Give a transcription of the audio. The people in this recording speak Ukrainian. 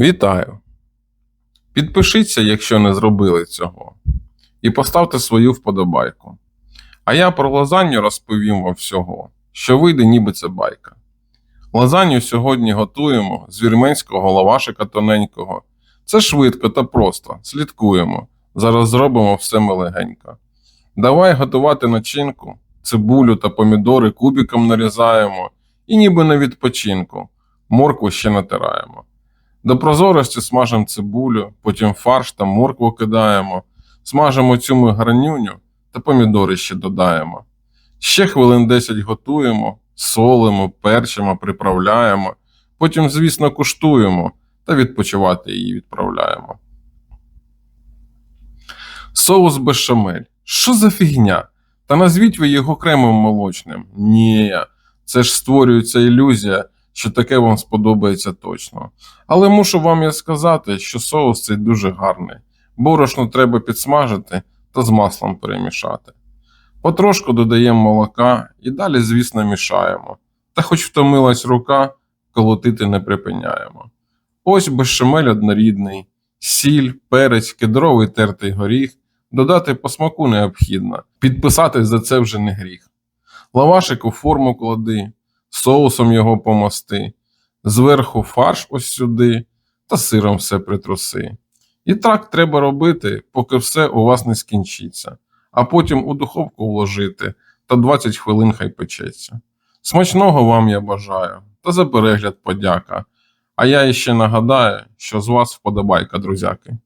Вітаю! Підпишіться, якщо не зробили цього, і поставте свою вподобайку. А я про лазанью розповім вам всього, що вийде ніби це байка. Лазанью сьогодні готуємо з вірменського лавашика тоненького. Це швидко та просто, слідкуємо. Зараз зробимо все ми легенько. Давай готувати начинку, цибулю та помідори кубиком нарізаємо і ніби на відпочинку. Моркву ще натираємо. До прозорості смажемо цибулю, потім фарш та моркву кидаємо, смажимо цю ми гарнюню та помідори ще додаємо. Ще хвилин 10 готуємо, солимо, перчимо, приправляємо, потім, звісно, куштуємо та відпочивати її відправляємо. Соус бешамель. Що за фігня? Та назвіть ви його кремом молочним. Ні, це ж створюється ілюзія, що таке вам сподобається точно. Але мушу вам я сказати, що соус цей дуже гарний. Борошно треба підсмажити та з маслом перемішати. Потрошку додаємо молока і далі, звісно, мішаємо. Та хоч втомилась рука, колотити не припиняємо. Ось бешамель однорідний, сіль, перець, кедровий тертий горіх, додати по смаку необхідно, підписатись за це вже не гріх. Лавашик у форму клади, соусом його помасти, зверху фарш ось сюди та сиром все притруси. І так треба робити, поки все у вас не скінчиться, а потім у духовку вложити та 20 хвилин хай печеться. Смачного вам я бажаю та за перегляд подяка. А я іще нагадаю, що з вас вподобайка, друзяки.